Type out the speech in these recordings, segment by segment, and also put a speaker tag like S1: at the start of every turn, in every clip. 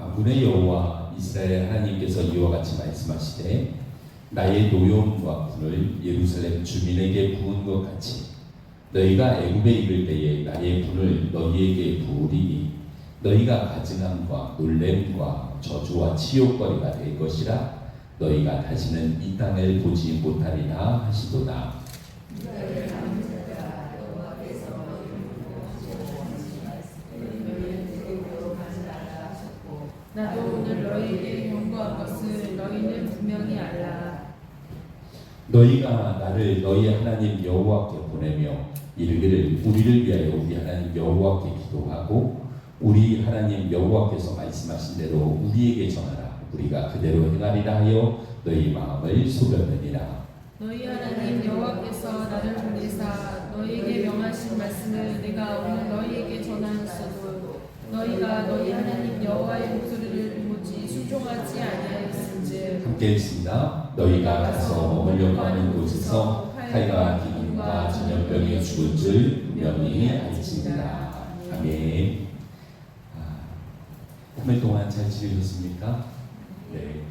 S1: 만군의 여호와 이스라엘 하나님께서 이와 같이 말씀하시되 나의 노여움과 분을 예루살렘 주민에게 부은 것 같이 너희가 애굽에 이를 때에 나의 분을 너희에게 부으리니 너희가 가증함과 놀램과 저주와 치욕거리가 될 것이라 너희가 다시는 이 땅을 보지 못하리라 하시도다.
S2: 나도 오늘 너희에게 경고한 것을 너희는 분명히 알라.
S1: 너희가 나를 너희 하나님 여호와께 보내며 이르기를 우리를 위하여 우리 하나님 여호와께 기도하고 우리 하나님 여호와께서 말씀하신 대로 우리에게 전하라. 우리가 그대로 행하리라 하여 너희 마음을 속였느니라.
S2: 너희 하나님 여호와께서 나를 보내사 너희에게 명하신 말씀을 내가 오늘 너희에게 전하였어도 너희가 너희 하나님 여호와의 목소리를 오지 순종하지 아니하였은즉
S1: 함께 읽습니다 너희가 가서 머물려고 하는 곳에서 칼과 기근과 전염병에 죽을 줄 분명히 알지니라 아멘 아, 3일 동안 잘 지내셨습니까? 네.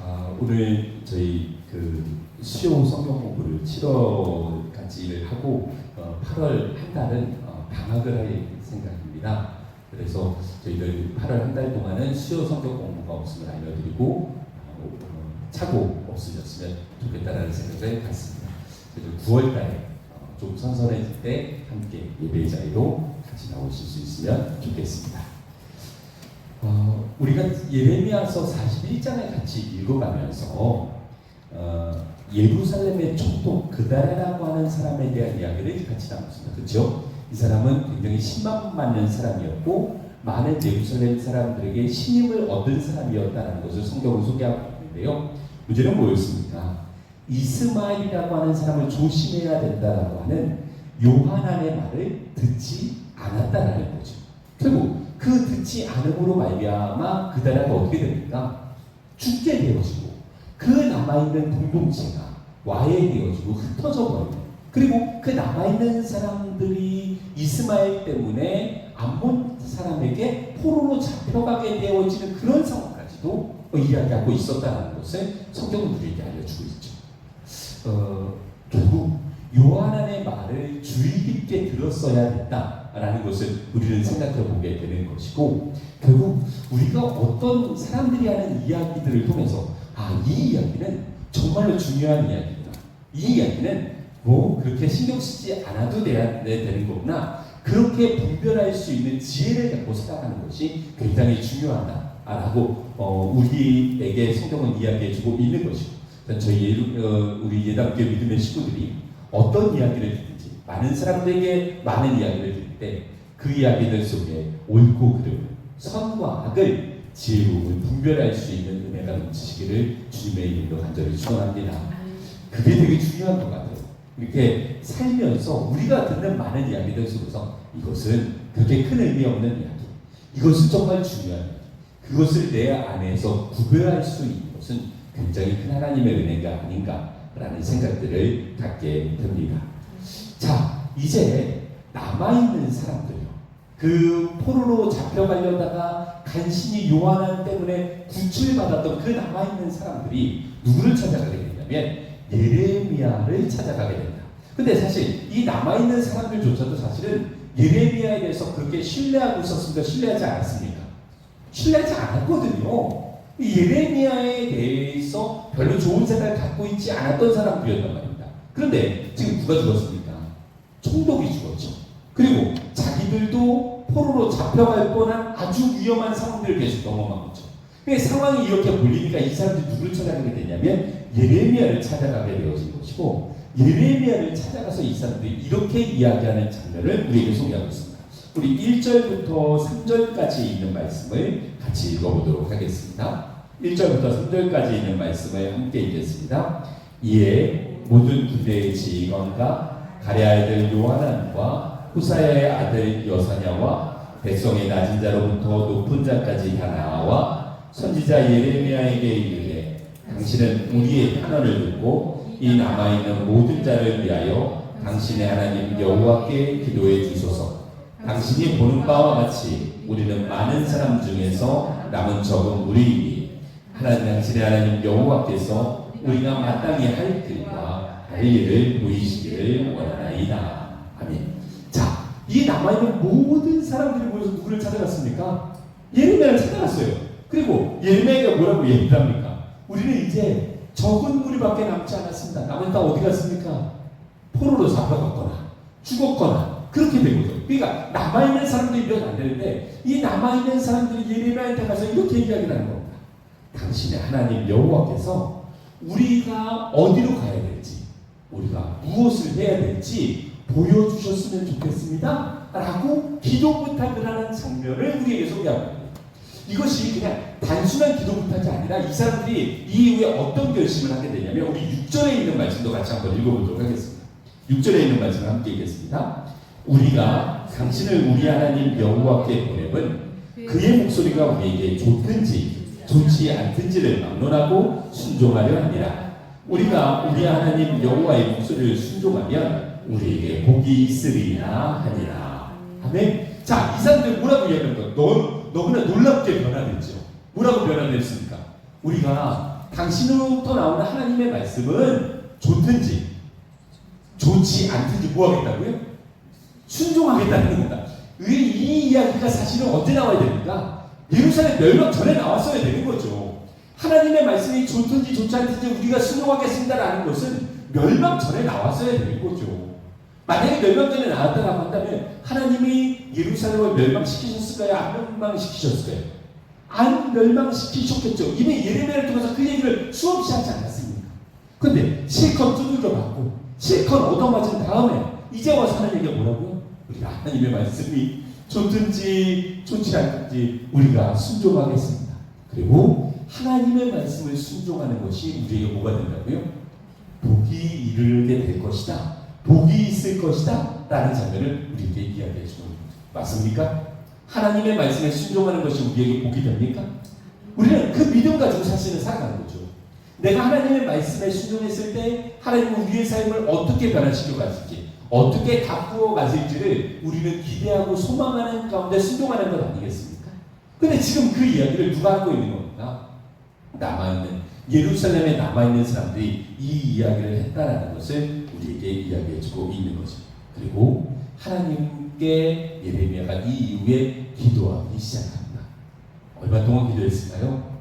S1: 아, 오늘 저희 그 수요 성경 공부를 7월까지를 하고 어, 8월 한 달은 어, 방학을 할 생각입니다. 그래서 저희들 8월 한 달 동안은 수요 성경 공부가 없음을 알려드리고 어, 어, 차고 없으셨으면 좋겠다라는 생각을 갖습니다. 그래서 9월 달에 어, 좀 선선해질 때 함께 예배 자리로 같이 나오실 수 있으면 좋겠습니다. 어, 우리가 예레미야서 41장을 같이 읽어가면서 어, 예루살렘의 총독 그다레라고 하는 사람에 대한 이야기를 같이 나눴습니다. 그렇죠? 이 사람은 굉장히 신망 맞는 사람이었고 많은 예루살렘 사람들에게 신임을 얻은 사람이었다는 것을 성경으로 소개하고 있는데요. 문제는 뭐였습니까? 이스마엘이라고 하는 사람을 조심해야 된다라고 하는 요하난의 말을 듣지 않았다라는 거죠. 결국 그 듣지 않음으로 말미암아 그다라가 어떻게 됩니까? 죽게 되어지고 그 남아있는 공동체가 와해되어지고 흩어져 버리고 그리고 그 남아있는 사람들이 이스마엘 때문에 암몬 사람에게 포로로 잡혀가게 되어지는 그런 상황 까지도 이야기하고 있었다는 것을 성경은 우리에게 알려주고 있죠. 어, 결국 요한안의 말을 주의 깊게 들었어야 했다라는 것을 우리는 생각해 보게 되는 것이고 결국 우리가 어떤 사람들이 하는 이야기들을 통해서 아, 이 이야기는 정말로 중요한 이야기다. 이 이야기는 뭐 그렇게 신경 쓰지 않아도 돼야 되는 거구나. 그렇게 분별할 수 있는 지혜를 갖고 살아가는 것이 굉장히 중요하다 라고 어, 우리에게 성경은 이야기해주고 있는 것이고 저희 예, 어, 우리 예담교 믿음의 식구들이 어떤 이야기를 듣든지 많은 사람들에게 많은 이야기를 들을 때 그 이야기들 속에 옳고 그름, 선과 악을 지혜로운 분별할 수 있는 은혜가 넘치시기를 주님의 이름으로 간절히 축원합니다. 그게 되게 중요한 것 같아요. 이렇게 살면서 우리가 듣는 많은 이야기들 속에서 이것은 그렇게 큰 의미 없는 이야기, 이것은 정말 중요한 이야기, 그것을 내 안에서 구별할 수 있는 것은 굉장히 큰 하나님의 은혜가 아닌가라는 생각들을 갖게 됩니다. 자, 이제 남아있는 사람들요. 그 포로로 잡혀가려다가 간신히 요한안 때문에 구출받았던 그 남아있는 사람들이 누구를 찾아가게 되냐면 예레미야를 찾아가게 된다. 근데 사실 이 남아있는 사람들조차도 사실은 예레미야에 대해서 그렇게 신뢰하고 있었습니까? 신뢰하지 않았습니까? 신뢰하지 않았거든요. 예레미야에 대해서 별로 좋은 생각을 갖고 있지 않았던 사람들이었단 말입니다. 그런데 지금 누가 죽었습니까? 총독이 죽었죠. 그리고 자기들도 포로로 잡혀갈 뻔한 아주 위험한 상황들을 계속 경험한 거죠. 그 상황이 이렇게 몰리니까 이 사람들이 누구를 찾아가게 되냐면 예레미야를 찾아가게 되어진 것이고 예레미야를 찾아가서 이 사람들이 이렇게 이야기하는 장면을 우리에게 소개하고 있습니다. 우리 1절부터 3절까지 있는 말씀을 같이 읽어보도록 하겠습니다. 1절부터 3절까지 있는 말씀을 함께 읽겠습니다. 이에 모든 군대의 지휘관과 가레 아들 요하난과 후사야의 아들 여사냐와 백성의 낮은 자로부터 높은 자까지 다 나와 선지자 예레미야에게 이르되 당신은 우리의 탄원을 듣고 이 남아있는 모든 자를 위하여 당신의 하나님 여호와께 기도해 주소서 당신이 보는 바와 같이 우리는 많은 사람 중에서 남은 적은 우리이니 하나님 당신의 하나님 여호와께서 우리가 마땅히 할 길과 할 일을 보이시기를 원하나이다. 아멘. 자, 이 남아있는 모든 사람들이 모여서 누구를 찾아갔습니까? 예레미야를 찾아갔어요. 그리고 예레미야가 뭐라고 얘기합니까? 우리는 이제 적은 무리밖에 남지 않았습니다. 남은 다 어디 갔습니까? 포로로 잡혀갔거나 죽었거나 그렇게 된 거죠. 그러니까 남아있는 사람들이 몇안 되는데 이 남아있는 사람들이 예레미야한테 가서 이렇게 이야기를 하는 겁니다. 당신의 하나님 여호와께서 우리가 어디로 가야 될지 우리가 무엇을 해야 될지 보여주셨으면 좋겠습니다. 라고 기도 부탁을 하는 장면을 우리에게 소개합니다. 이것이 그냥 단순한 기도 부탁이 아니라 이 사람들이 이 이후에 어떤 결심을 하게 되냐면 우리 6절에 있는 말씀도 같이 한번 읽어보도록 하겠습니다. 6절에 있는 말씀을 함께 읽겠습니다. 우리가 당신을 우리 하나님 여호와께 보내면 그의 목소리가 우리에게 좋든지 좋지 않든지를 막론하고 순종하려 하니라. 우리가 우리 하나님 여호와의 목소리를 순종하면 우리에게 복이 있으리라 하니라. 아멘. 자, 이 사람들 뭐라고 얘기하는? 너 너무나 놀랍게 변화됐죠. 뭐라고 변화됐습니까? 우리가 당신으로부터 나오는 하나님의 말씀은 좋든지 좋지 않든지 뭐 하겠다고요? 순종하겠다는 겁니다. 이, 이 이야기가 사실은 언제 나와야 됩니까? 예루살렘 멸망 전에 나왔어야 되는 거죠. 하나님의 말씀이 좋든지 좋지 않든지 우리가 순종하겠습니다라는 것은 멸망 전에 나왔어야 되는 거죠. 만약에 멸망 전에 나왔다라고 한다면 하나님이 예루살렘을 멸망시키셨을까요? 안 멸망시키셨을까요? 안 멸망시키셨겠죠. 이미 예레미야를 통해서 그 얘기를 수없이 하지 않았습니까? 근데 실컷 두들겨 맞고 실컷 얻어맞은 다음에 이제 와서 하는 얘기가 뭐라고요? 우리가 하나님의 말씀이 좋든지 좋지 않든지 우리가 순종하겠습니다. 그리고 하나님의 말씀을 순종하는 것이 우리에게 뭐가 된다고요? 복이 이르게 될 것이다. 복이 있을 것이다. 라는 장면을 우리에게 이야기해 주는 겁니다. 맞습니까? 하나님의 말씀에 순종하는 것이 우리에게 복이 됩니까? 우리는 그 믿음 가지고 사실은 살아가는 거죠. 내가 하나님의 말씀에 순종했을 때 하나님은 우리의 삶을 어떻게 변화시켜 가실지 어떻게 가꾸어 가실지를 우리는 기대하고 소망하는 가운데 순종하는 것 아니겠습니까? 근데 지금 그 이야기를 누가 하고 있는 겁니까? 남아있는 예루살렘에 남아있는 사람들이 이 이야기를 했다라는 것을 우리에게 이야기해주고 있는 거죠. 그리고 하나님께 예레미야가 이 이후에 기도하기 시작합니다. 얼마 동안 기도했을까요?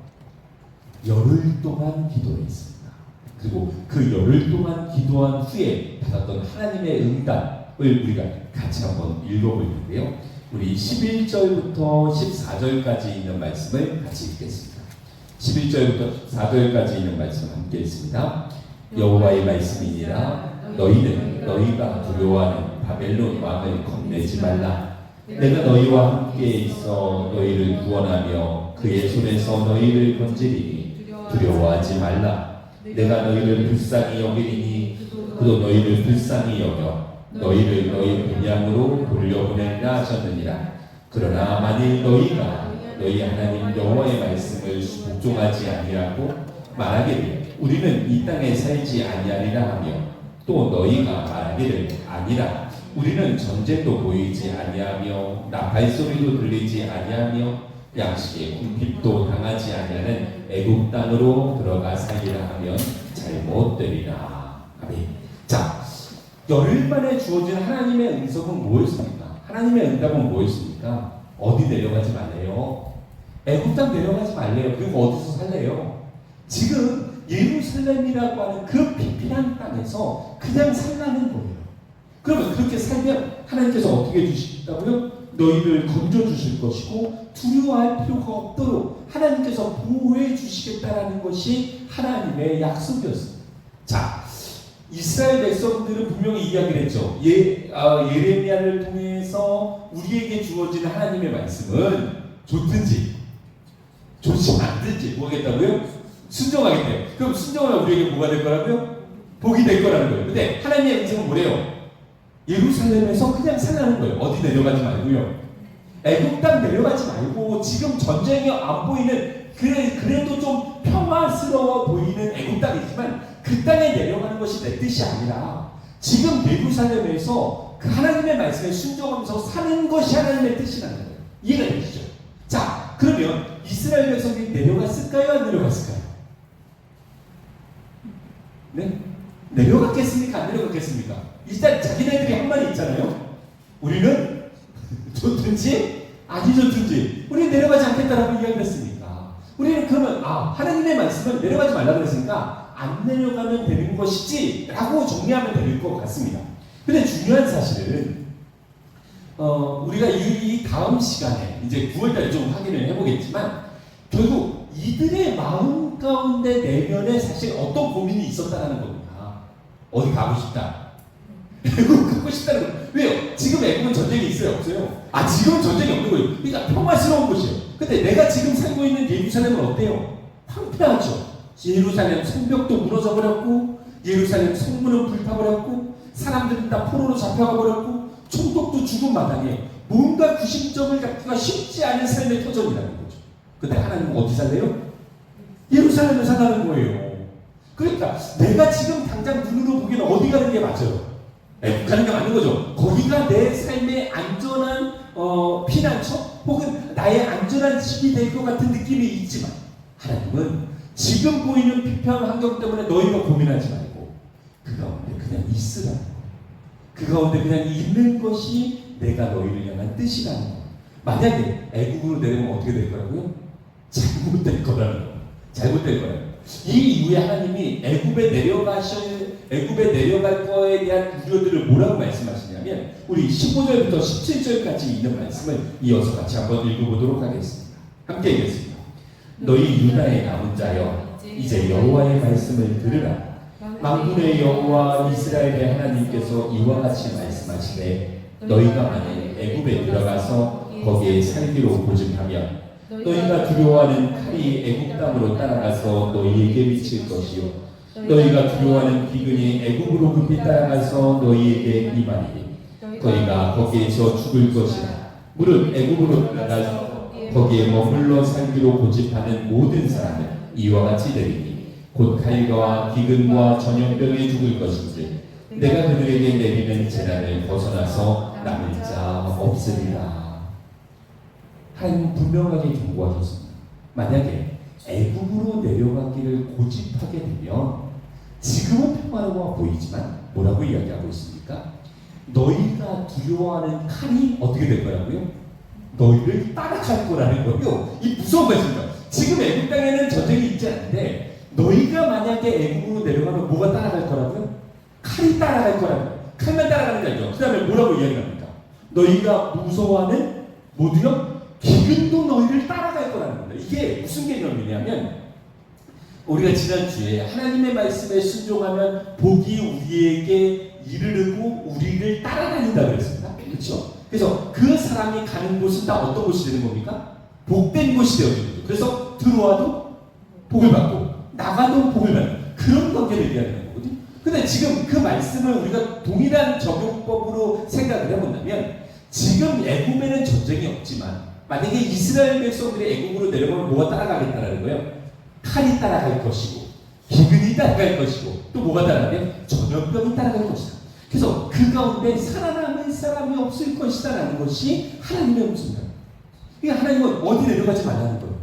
S1: 열흘 동안 기도했습니다. 그리고 그 열흘 동안 기도한 후에 받았던 하나님의 응답을 우리가 같이 한번 읽어볼 텐데요. 우리 11절부터 14절까지 있는 말씀을 같이 읽겠습니다. 11절부터 4절까지 있는 말씀 함께 읽습니다. 여호와의 말씀이니라 너희는 너희가 두려워하는 바벨론 왕을 겁내지 말라. 내가 너희와 함께 있어 너희를 구원하며 그의 손에서 너희를 건지리니 두려워하지 말라. 내가 너희를 불쌍히 여기리니 그도 너희를 불쌍히 여겨 너희를 너희 본향으로 돌려보낸다 하셨느니라. 그러나 만일 너희가 너희 하나님 여호와의 말씀을 복종하지 아니하고 말하기를 우리는 이 땅에 살지 아니하리라 하며 또 너희가 말하기를 아니라 우리는 전쟁도 보이지 아니하며 나팔 소리도 들리지 아니하며 양식의 궁핍도 당하지 아니하는 애굽 땅으로 들어가 살리라 하면 잘못 되리라. 아멘. 자, 열흘 만에 주어진 하나님의 응석은 뭐였습니까? 하나님의 응답은 뭐였습니까? 어디 내려가지 말래요. 애굽 땅 내려가지 말래요. 그리고 어디서 살래요? 지금 예루살렘이라고 하는 그 피필한 땅에서 그냥 살라는 거예요. 그러면 그렇게 살면 하나님께서 어떻게 해주시겠다고요? 너희를 건져 주실 것이고 두려워할 필요가 없도록 하나님께서 보호해 주시겠다라는 것이 하나님의 약속이었습니다. 자, 이스라엘 백성들은 분명히 이야기를 했죠. 예, 아, 예레미야를 통해서 우리에게 주어진 하나님의 말씀은 좋든지 좋지 않든지 뭐겠다고요? 순종하겠대요. 그럼 순종하면 우리에게 뭐가 될 거라고요? 복이 될 거라는 거예요. 근데 하나님의 인생은 뭐래요? 예루살렘에서 그냥 살라는 거예요. 어디 내려가지 말고요. 애국 땅 내려가지 말고 지금 전쟁이 안 보이는 그래 그래도 좀 평화스러워 보이는 애국 땅이지만 그 땅에 내려가는 것이 내 뜻이 아니라 지금 예루살렘에서 그 하나님의 말씀에 순종하면서 사는 것이 하나님의 뜻이라는 거예요. 이해가 되시죠? 자, 그러면 이스라엘 백성들이 내려갔을까요? 안 내려갔을까요? 네? 내려갔겠습니까? 안 내려갔겠습니까? 일단 자기네들이 한 말이 있잖아요. 우리는 좋든지 아니 좋든지 우리는 내려가지 않겠다라고 이야기를 했으니까 우리는 그러면 아 하나님의 말씀은 내려가지 말라고 그랬으니까 안 내려가면 되는 것이지 라고 정리하면 될 것 같습니다. 근데 중요한 사실은 어, 우리가 이, 이 다음 시간에 이제 9월달에 좀 확인을 해보겠지만 결국 이들의 마음 가운데 내면에 사실 어떤 고민이 있었다는 겁니다. 어디 가고 싶다. 애국 가고 싶다는 거. 왜요? 지금 애국은 전쟁이 있어요? 없어요? 아, 지금은 전쟁이 없는 거예요. 그러니까 평화스러운 곳이에요. 근데 내가 지금 살고 있는 예루살렘은 어때요? 황폐하죠. 예루살렘 성벽도 무너져 버렸고, 예루살렘 성문은 불타버렸고, 사람들은 다 포로로 잡혀가 버렸고, 총독도 죽은 마당에 뭔가 구심점을 갖기가 쉽지 않은 삶의 터전이라는 거죠. 근데 하나님은 어디 살래요? 예루살렘에 사는 거예요. 그러니까 내가 지금 당장 눈으로 보기에는 어디 가는 게 맞아요. 네, 가는 게 맞는 거죠. 거기가 내 삶의 안전한 어, 피난처 혹은 나의 안전한 집이 될 것 같은 느낌이 있지만 하나님은 지금 보이는 비평 환경 때문에 너희가 고민하지 말고 그 가운데 그냥 있으라는 거예요. 그 가운데 그냥 있는 것이 내가 너희를 향한 뜻이라는 거예요. 만약에 애국으로 내려면 어떻게 될 거라고요? 잘못될 거라는 거예요. 잘못될 거예요. 이 이후에 하나님이 애굽에 내려가실 애굽에 내려갈 거에 대한 우려들을 뭐라고 말씀하시냐면 우리 15절부터 17절까지 있는 말씀을 이어서 같이 한번 읽어보도록 하겠습니다. 함께 읽겠습니다. 너희 유다의 남은 자여 이제 여호와의 말씀을 들으라. 만군의 여호와 이스라엘의 하나님께서 이와 같이 말씀하시되 너희가 만일 애굽에 들어가서 거기에 살기로 고집하면 너희가 두려워하는 칼이 애굽 땅으로 따라가서 너희에게 미칠 것이요. 너희가 두려워하는 비근이 애굽으로 급히 따라가서 너희에게 임하리니. 너희가 거기에서 죽을 것이라. 무릇 애굽으로 따라가서 거기에 머물러 살기로 고집하는 모든 사람은 이와 같이 되리니. 곧 칼과 기근과 전염병에 죽을 것인지 내가 그들에게 내리는 재난을 벗어나서 남을 자 없으리라 하나님 분명하게 경고하셨습니다. 만약에 애굽으로 내려가기를 고집하게 되면 지금은 평화로워 보이지만 뭐라고 이야기하고 있습니까? 너희가 두려워하는 칼이 어떻게 될 거라고요? 너희를 따라갈 거라는 거요. 이 무서운 말씀입니다. 지금 애굽 땅에는 전쟁이 있지 않는데 너희가 만약에 애굽으로 내려가면 뭐가 따라갈 거라고요? 칼이 따라갈 거라고요. 칼만 따라가는 게 아니죠. 그 다음에 뭐라고 이야기합니까? 너희가 무서워하는 모두요? 기근도 너희를 따라갈 거라는 겁니다. 이게 무슨 개념이냐면 우리가 지난주에 하나님의 말씀에 순종하면 복이 우리에게 이르르고 우리를 따라다닌다 그랬습니다. 그렇죠? 그래서 그 사람이 가는 곳은 다 어떤 곳이 되는 겁니까? 복된 곳이 되어지는 거죠. 그래서 들어와도 복을 받고 나가도 복을 받는 그런 관계를 얘기하는 거거든요. 근데 지금 그 말씀을 우리가 동일한 적용법으로 생각을 해본다면 지금 애굽에는 전쟁이 없지만 만약에 이스라엘 백성들이 애굽으로 내려가면 뭐가 따라가겠다라는 거예요? 칼이 따라갈 것이고 기근이 따라갈 것이고 또 뭐가 따라가면 전염병이 따라갈 것이다. 그래서 그 가운데 살아남을 사람이 없을 것이다라는 것이 하나님의 음성입니다. 그러니까 하나님은 어디 내려가지 말라는 거예요.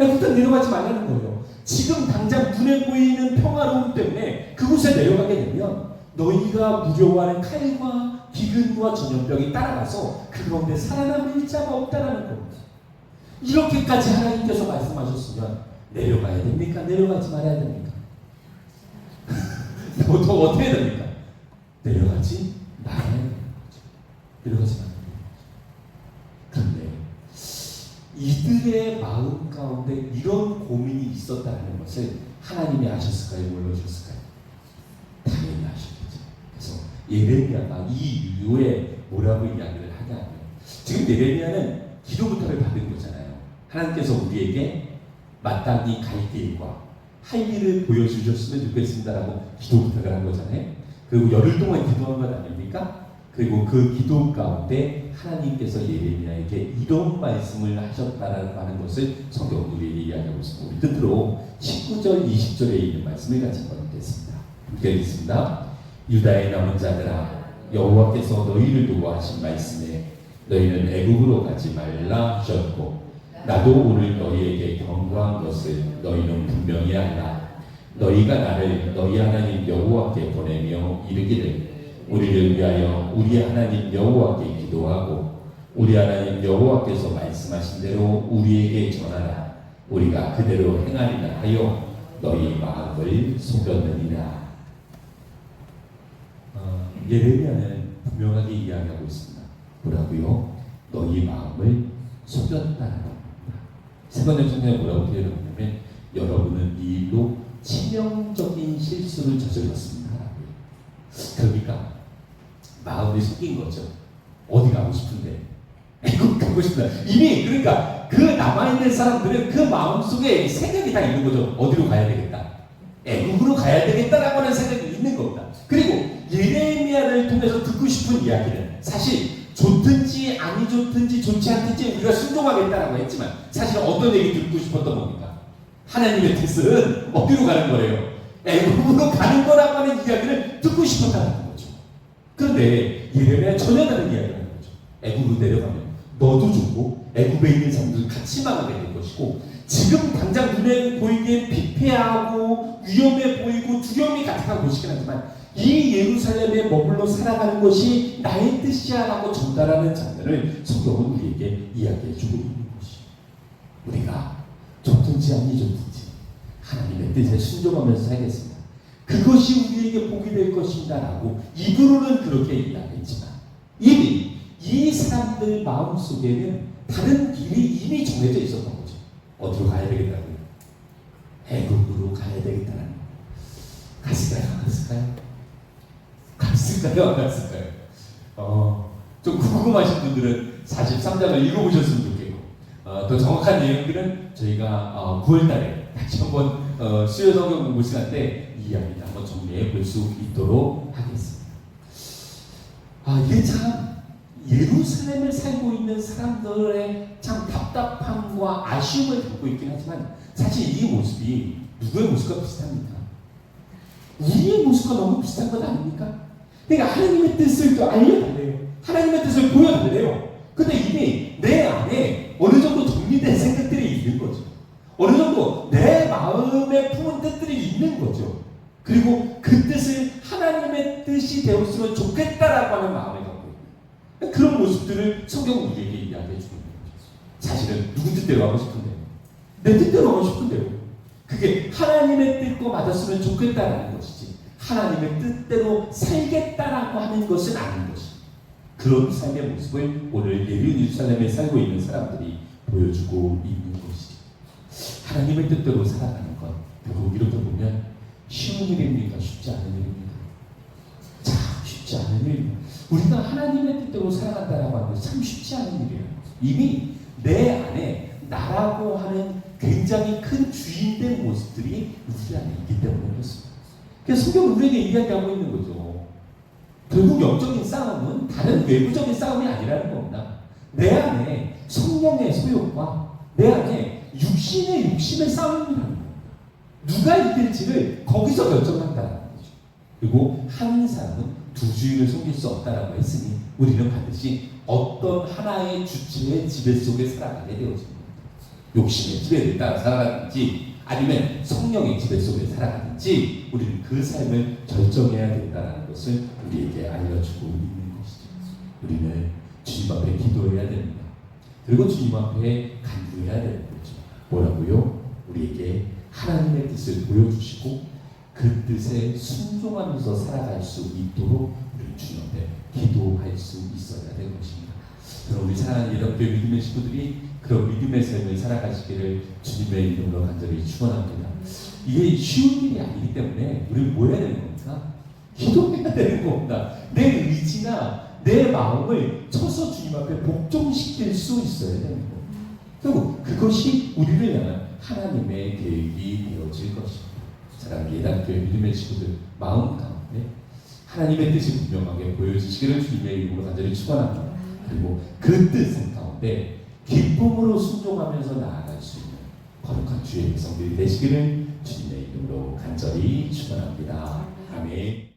S1: 애굽에 내려가지 말라는 거예요. 지금 당장 눈에 보이는 평화로움 때문에 그곳에 내려가게 되면 너희가 무료하는 칼과 기근과 전염병이 따라가서 그 가운데 살아남을 자가 없다라는 겁니다. 이렇게까지 하나님께서 말씀하셨으면 내려가야 됩니까? 내려가지 말아야 됩니까? 보통 어떻게 해야 됩니까? 내려가지 말아야 되는 거죠. 내려가지 말아야 거죠. 근데 이들의 마음 가운데 이런 고민이 있었다는 것을 하나님이 아셨을까요? 몰라주셨을까요? 당연히 아셨겠죠. 그래서 예레미야가 이 이후에 뭐라고 이야기를 하냐면 지금 예레미야는 기도 부탁을 받은 거잖아요. 하나님께서 우리에게 마땅히 갈 길과 할 일을 보여주셨으면 좋겠습니다라고 기도 부탁을 한 거잖아요. 그리고 열흘 동안 기도한 것 아닙니까? 그리고 그 기도 가운데 하나님께서 예레미야에게 이런 말씀을 하셨다라는 것을 성경 우리에게 이야기하고 있습니다. 우리 끝으로 19절, 20절에 있는 말씀을 같이 읽겠습니다. 읽겠습니다. 유다의 남은 자들아 여호와께서 너희를 두고 하신 말씀에 너희는 애굽으로 가지 말라 하셨고 나도 오늘 너희에게 경고한 것을 너희는 분명히 알라. 너희가 나를 너희 하나님 여호와께 보내며 이르기를 우리를 위하여 우리 하나님 여호와께 기도하고 우리 하나님 여호와께서 말씀하신 대로 우리에게 전하라. 우리가 그대로 행하리라 하여 너희 마음을 속였느니라. 어, 예레미야는 분명하게 이야기하고 있습니다. 뭐라고요? 너희 마음을 속였다는 겁니다. 세 번째 중에 뭐라고 표현하냐면 여러분은 이 일로 치명적인 실수를 저질렀습니다. 그러니까 마음이 속인 거죠. 어디 가고 싶은데 애국 가고 싶다. 이미 그러니까 그 남아 있는 사람들은 그 마음 속에 생각이 다 있는 거죠. 어디로 가야 되겠다. 애국으로 가야 되겠다라고 하는 생각이 있는 겁니다. 그리고 예레미야를 통해서 듣고 싶은 이야기는 사실 좋든지 아니 좋든지 좋지 않든지 우리가 순종하겠다라고 했지만 사실 어떤 얘기 듣고 싶었던 겁니까? 하나님의 뜻은 어디로 가는 거래요? 애국으로 가는 거라고 하는 이야기를 듣고 싶었다는 거죠. 그런데 예레미야 전혀 다른 이야기를 하는 거죠. 애국으로 내려가면 너도 죽고 애국에 있는 사람들 같이 망하게 될 것이고 지금 당장 눈에 보이기엔 피폐하고 위험해 보이고 두려움이 가득한 곳이긴 하지만 이 예루살렘에 머물러 살아가는 것이 나의 뜻이야 라고 전달하는 장면을 성경은 우리에게 이야기해 주고 있는 것이 우리가 좋든지 아니 좋든지 하나님의 뜻에 순종하면서 살겠습니다. 그것이 우리에게 복이 될 것입니다 라고 입으로는 그렇게 이야기했지만 이미 이 사람들 마음 속에는 다른 길이 이미 정해져 있었던 거죠. 어디로 가야 되겠다고요? 애국으로 가야 되겠다는 거. 갔을까요? 안 갔을까요? 갔을까요? 안 갔을까요? 어, 좀 궁금하신 분들은 43장을 읽어보셨으면 좋겠고 어, 더 정확한 내용들은 저희가 어, 9월 달에 다시 한번 어, 수요 성경 공부 시간 때이 이야기를 한번 정리해 볼 수 있도록 하겠습니다. 아 이게 참 예루살렘에 살고 있는 사람들의 참 답답함과 아쉬움을 갖고 있긴 하지만 사실 이 모습이 누구의 모습과 비슷합니까? 우리의 모습과 너무 비슷한 것 아닙니까? 그러니까 하나님의 뜻을 또 알려달래요. 하나님의 뜻을 보여달래요. 근데 이미 내 안에 어느 정도 정리된 생각들이 있는 거죠. 어느 정도 내 마음에 품은 뜻들이 있는 거죠. 그리고 그 뜻을 하나님의 뜻이 되었으면 좋겠다라고 하는 마음을 갖고 있는 그런 모습들을 성경은 우리에게 이야기해 주고 있는 거죠. 사실은 누구 뜻대로 하고 싶은데요. 내 뜻대로 하고 싶은데요. 그게 하나님의 뜻과 맞았으면 좋겠다라는 것이지 하나님의 뜻대로 살겠다라고 하는 것은 아닌 것이 그런 삶의 모습을 오늘 예루살렘에 살고 있는 사람들이 보여주고 있는 것이죠. 하나님의 뜻대로 살아가는 것 결국 이렇게 보면 쉬운 일입니까? 쉽지 않은 일입니다. 참 쉽지 않은 일입니다. 우리가 하나님의 뜻대로 살아간다라고 하는 것이 참 쉽지 않은 일이에요. 이미 내 안에 나라고 하는 굉장히 큰 주인된 모습들이 우리 안에 있기 때문에 그렇습니다. 그래서 성경은 우리에게 이야기하고 있는 거죠. 결국 영적인 싸움은 다른 외부적인 싸움이 아니라는 겁니다. 내 안에 성령의 소욕과 내 안에 육신의 육신의 싸움이라는 겁니다. 누가 이길지를 거기서 결정한다는 거죠. 그리고 한 사람은 두 주인을 섬길 수 없다라고 했으니 우리는 반드시 어떤 하나의 주체의 지배 속에 살아가게 되어집니다. 욕심의 지배를 따라 살아가든지 아니면 성령의 지배 속에 살아가든지 우리는 그 삶을 결정해야 된다는 것을 우리에게 알려주고 있는 것이죠. 우리는 주님 앞에 기도해야 됩니다. 그리고 주님 앞에 간구해야 되는 거죠. 뭐라고요? 우리에게 하나님의 뜻을 보여주시고 그 뜻에 순종하면서 살아갈 수 있도록 우리 주님 앞에 기도할 수 있어야 될 것입니다. 그럼 우리 사랑하는 여러분들 믿음의 식구들이 그런 믿음의 삶을 살아가시기를 주님의 이름으로 간절히 축원합니다. 이게 쉬운 일이 아니기 때문에 우리는 뭐 해야 되는 겁니까? 기도해야 되는 겁니다. 내 의지나 내 마음을 쳐서 주님 앞에 복종시킬 수 있어야 되는 겁니다. 그리고 그것이 우리를 향한 하나님의 계획이 되어질 것입니다. 사랑하는 예단교회 믿음의 친구들 마음 가운데 하나님의 뜻이 분명하게 보여지시기를 주님의 이름으로 간절히 축원합니다. 그리고 그뜻 가운데 기쁨으로 순종하면서 나아갈 수 있는 거룩한 주의 백성들이 되시기를 주님의 이름으로 간절히 축원합니다. 아멘.